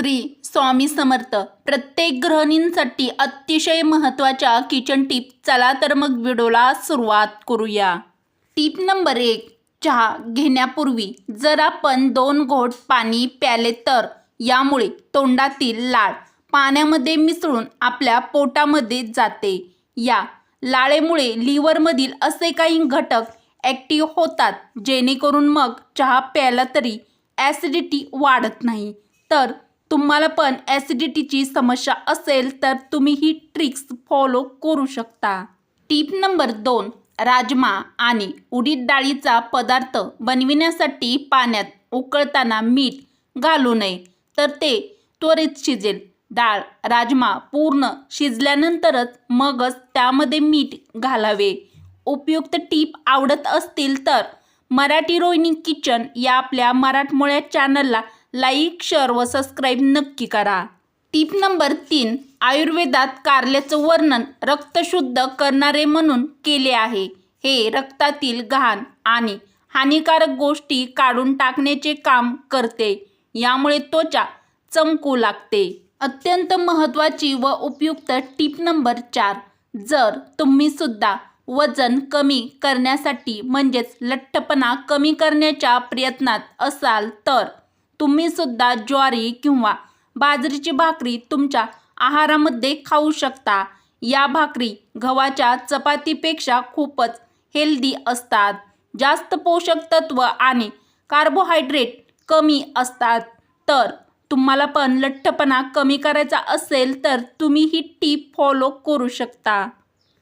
श्री स्वामी समर्थ. प्रत्येक गृहिणींसाठी अतिशय महत्त्वाच्या किचन टिप चला तर मग व्हिडिओला सुरुवात करूया. टिप नंबर एक चहा घेण्यापूर्वी जर आपण दोन घोट पाणी प्याले तर यामुळे तोंडातील लाळ पाण्यामध्ये मिसळून आपल्या पोटामध्ये जाते. या लाळेमुळे लिव्हरमधील असे काही घटक ॲक्टिव्ह होतात जेणेकरून मग चहा प्यायला तरी ॲसिडिटी वाढत नाही. तर तुम्हाला पण ॲसिडिटीची समस्या असेल तर तुम्ही ही ट्रिक्स फॉलो करू शकता. टीप नंबर दोन राजमा आणि उडीद डाळीचा पदार्थ बनविण्यासाठी पाण्यात उकळताना मीठ घालू नये. तर ते त्वरित शिजेल. डाळ राजमा पूर्ण शिजल्यानंतरच मगच त्यामध्ये मीठ घालावे. उपयुक्त टीप आवडत असतील तर मराठी रोहिणी किचन या आपल्या मराठमोळ्या चॅनलला लाईक शेअर व सबस्क्राईब नक्की करा. टीप नंबर तीन आयुर्वेदात कारल्याचं वर्णन रक्तशुद्ध करणारे म्हणून केले आहे. हे रक्तातील घाण आणि हानिकारक गोष्टी काढून टाकण्याचे काम करते. यामुळे त्वचा चमकू लागते. अत्यंत महत्त्वाची व उपयुक्त टीप नंबर चार जर तुम्ही सुद्धा वजन कमी करण्यासाठी म्हणजेच लठ्ठपणा कमी करण्याच्या प्रयत्नात असाल तर तुम्ही सुद्धा ज्वारी किंवा बाजरीची भाकरी तुमच्या आहारामध्ये खाऊ शकता. या भाकरी गव्हाच्या चपातीपेक्षा खूपच हेल्दी असतात. जास्त पोषक तत्व आणि कार्बोहायड्रेट कमी असतात. तर तुम्हाला पण लठ्ठपणा कमी करायचा असेल तर तुम्ही ही टीप फॉलो करू शकता.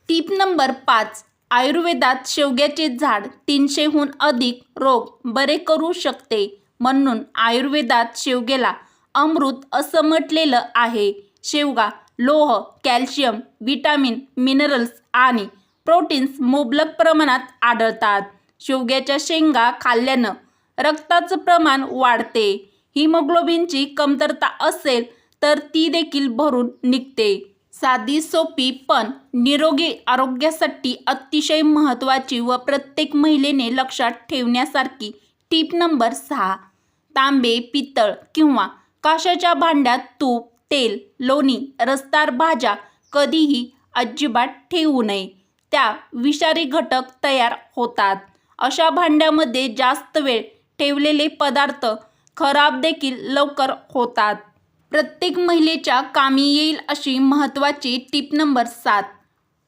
टीप नंबर पाच. आयुर्वेदात शेवग्याचे झाड तीनशेहून अधिक रोग बरे करू शकते. म्हणून आयुर्वेदात शेवग्याला अमृत असं म्हटलेलं आहे. शेवगा लोह कॅल्शियम विटामिन मिनरल्स आणि प्रोटीन्स मुबलक प्रमाणात आढळतात. शेवग्याच्या शेंगा खाल्ल्यानं रक्ताचं प्रमाण वाढते. हिमोग्लोबिनची कमतरता असेल तर ती देखील भरून निघते. साधी सोपी पण निरोगी आरोग्यासाठी अतिशय महत्त्वाची व प्रत्येक महिलेने लक्षात ठेवण्यासारखी टीप नंबर सहा. तांबे पितळ किंवा काशाच्या भांड्यात तूप तेल लोणी रस्तार भाज्या कधीही अजिबात ठेवू नये. त्या विषारी घटक तयार होतात. अशा भांड्यामध्ये जास्त वेळ ठेवलेले पदार्थ खराब देखील लवकर होतात. प्रत्येक महिलेच्या कामी येईल अशी महत्त्वाची टीप नंबर सात.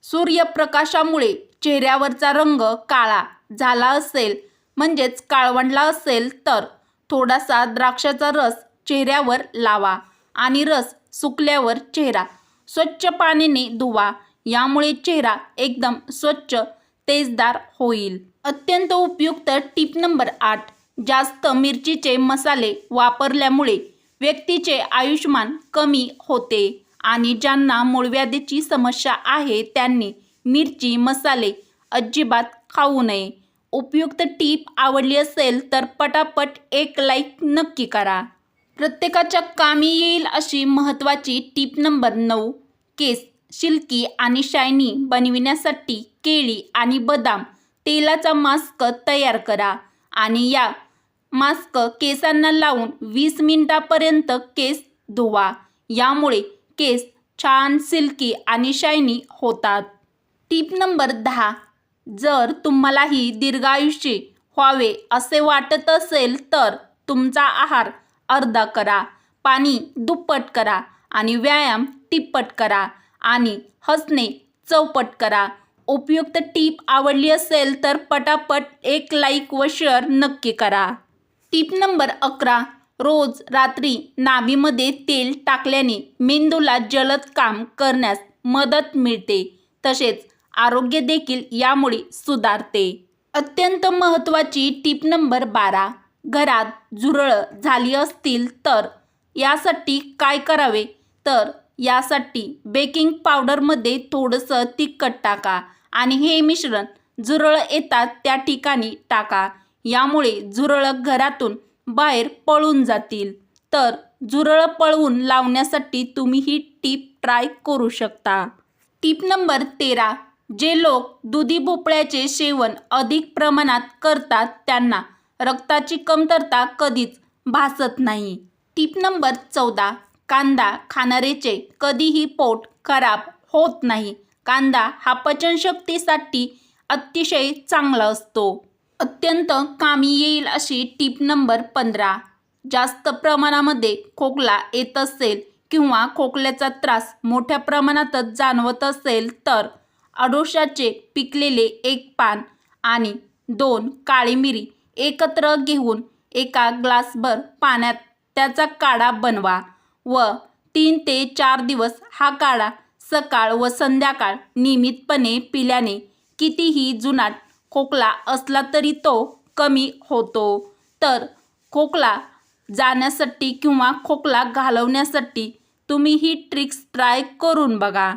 सूर्यप्रकाशामुळे चेहऱ्यावरचा रंग काळा झाला असेल म्हणजेच काळवंडला असेल तर थोडासा द्राक्षाचा रस चेहऱ्यावर लावा आणि रस सुकल्यावर चेहरा स्वच्छ पाण्याने धुवा. यामुळे चेहरा एकदम स्वच्छ तेजदार होईल. अत्यंत उपयुक्त टीप नंबर आठ जास्त मिरचीचे मसाले वापरल्यामुळे व्यक्तीचे आयुष्यमान कमी होते आणि ज्यांना मूळव्याधीची समस्या आहे त्यांनी मिरची मसाले अजिबात खाऊ नये. उपयुक्त टीप आवडली असेल तर पटापट एक लाईक नक्की करा. प्रत्येकाच्या कामी येईल अशी महत्त्वाची टीप नंबर नऊ. केस शिल्की आणि शायनी बनविण्यासाठी केळी आणि बदाम तेलाचा मास्क तयार करा आणि या मास्क केसांना लावून वीस मिनिटापर्यंत केस धुवा. यामुळे केस छान सिल्की आणि शायनी होतात. टीप नंबर दहा. जर तुम्हालाही दीर्घायुषी व्हावे असे वाटत असेल तर तुमचा आहार अर्धा करा पाणी दुप्पट करा आणि व्यायाम तिप्पट करा आणि हसणे चौपट करा. उपयुक्त टीप आवडली असेल तर पटापट एक लाईक व शेअर नक्की करा. टीप नंबर अकरा रोज रात्री नाभीमध्ये तेल टाकल्याने मेंदूला जलद काम करण्यास मदत मिळते. तसेच आरोग्य देखील यामुळे सुधारते. अत्यंत महत्त्वाची टीप नंबर बारा घरात झुरळं झाली असतील तर यासाठी काय करावे? तर यासाठी बेकिंग पावडरमध्ये थोडंसं तिखट टाका आणि हे मिश्रण झुरळं येतात त्या ठिकाणी टाका. यामुळे झुरळं घरातून बाहेर पळून जातील. तर झुरळं पळवून लावण्यासाठी तुम्ही ही टीप ट्राय करू शकता. टीप नंबर तेरा जे लोक दुधी भोपळ्याचे सेवन अधिक प्रमाणात करतात त्यांना रक्ताची कमतरता कधीच भासत नाही. टीप नंबर चौदा कांदा खाणारेचे कधीही पोट खराब होत नाही. कांदा हा पचनशक्तीसाठी अतिशय चांगला असतो. अत्यंत कामी येईल अशी टीप नंबर पंधरा. जास्त प्रमाणामध्ये खोकला येत असेल किंवा खोकल्याचा त्रास मोठ्या प्रमाणातच जाणवत असेल तर अडोशाचे पिकलेले एक पान आणि दोन काळी मिरी एकत्र घेऊन एका ग्लासभर पाण्यात त्याचा काढा बनवा व तीन ते चार दिवस हा काढा सकाळ व संध्याकाळ नियमितपणे पिल्याने कितीही जुनाट खोकला असला तरी तो कमी होतो. तर खोकला जाण्यासाठी किंवा खोकला घालवण्यासाठी तुम्ही ही ट्रिक्स ट्राय करून बघा.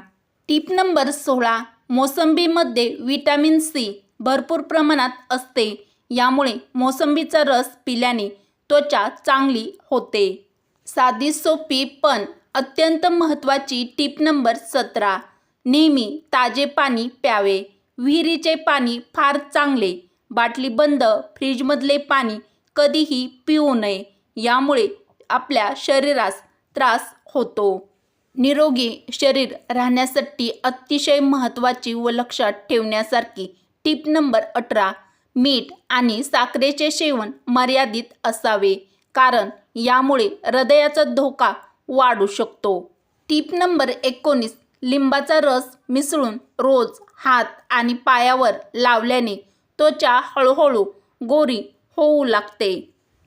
टिप नंबर सोळा. मोसंबीमध्ये विटॅमिन सी भरपूर प्रमाणात असते. यामुळे मोसंबीचा रस पिल्याने त्वचा चांगली होते. साधी सोपी पण अत्यंत महत्त्वाची टीप नंबर सतरा. नेहमी ताजे पाणी प्यावे. विहिरीचे पाणी फार चांगले. बाटली बंद फ्रीजमधले पाणी कधीही पिऊ नये. यामुळे आपल्या शरीरास त्रास होतो. निरोगी शरीर राहण्यासाठी अतिशय महत्त्वाची व लक्षात ठेवण्यासारखी टिप नंबर अठरा मीठ आणि साखरेचे सेवन मर्यादित असावे कारण यामुळे हृदयाचा धोका वाढू शकतो. टीप नंबर एकोणीस लिंबाचा रस मिसळून रोज हात आणि पायावर लावल्याने त्वचा हळूहळू गोरी होऊ लागते.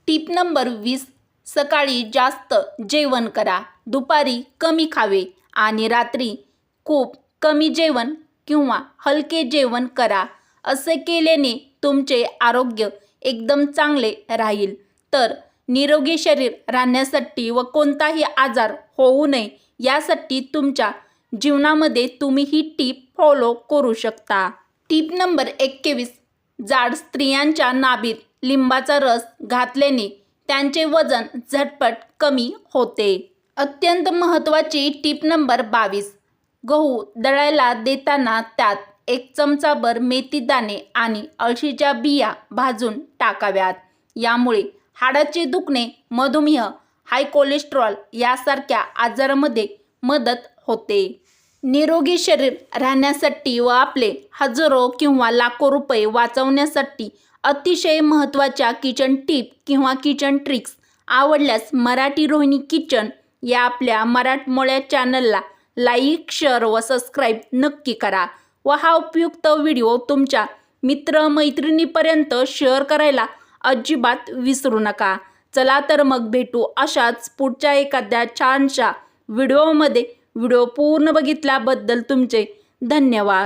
टीप नंबर वीस सकाळी जास्त जेवण करा. दुपारी कमी खावे आणि रात्री खूप कमी जेवण किंवा हलके जेवण करा. असे केल्याने तुमचे आरोग्य एकदम चांगले राहील. तर निरोगी शरीर राहण्यासाठी व कोणताही आजार होऊ नये यासाठी तुमच्या जीवनामध्ये तुम्ही ही टीप फॉलो करू शकता. टीप नंबर एकवीस. जाड स्त्रियांच्या नाभीत लिंबाचा रस घातल्याने त्यांचे वजन झटपट कमी होते. अत्यंत महत्त्वाची टीप नंबर बावीस. गहू दळायला देताना त्यात एक चमचाभर मेथी दाणे आणि अळशीच्या बिया भाजून टाकाव्यात. यामुळे हाडाचे दुखणे मधुमेह हाय कोलेस्ट्रॉल यासारख्या आजारामध्ये मदत होते. निरोगी शरीर राहण्यासाठी व आपले हजारो किंवा लाखो रुपये वाचवण्यासाठी अतिशय महत्त्वाच्या किचन टीप किंवा किचन ट्रिक्स आवडल्यास मराठी रोहिणी किचन या आपल्या मराठमोळ्या चॅनलला लाईक शेअर व सबस्क्राईब नक्की करा व हा उपयुक्त व्हिडिओ तुमच्या मित्रमैत्रिणीपर्यंत शेअर करायला अजिबात विसरू नका. चला तर मग भेटू अशाच पुढच्या एखाद्या छानशा व्हिडिओमध्ये. व्हिडिओ पूर्ण बघितल्याबद्दल तुमचे धन्यवाद.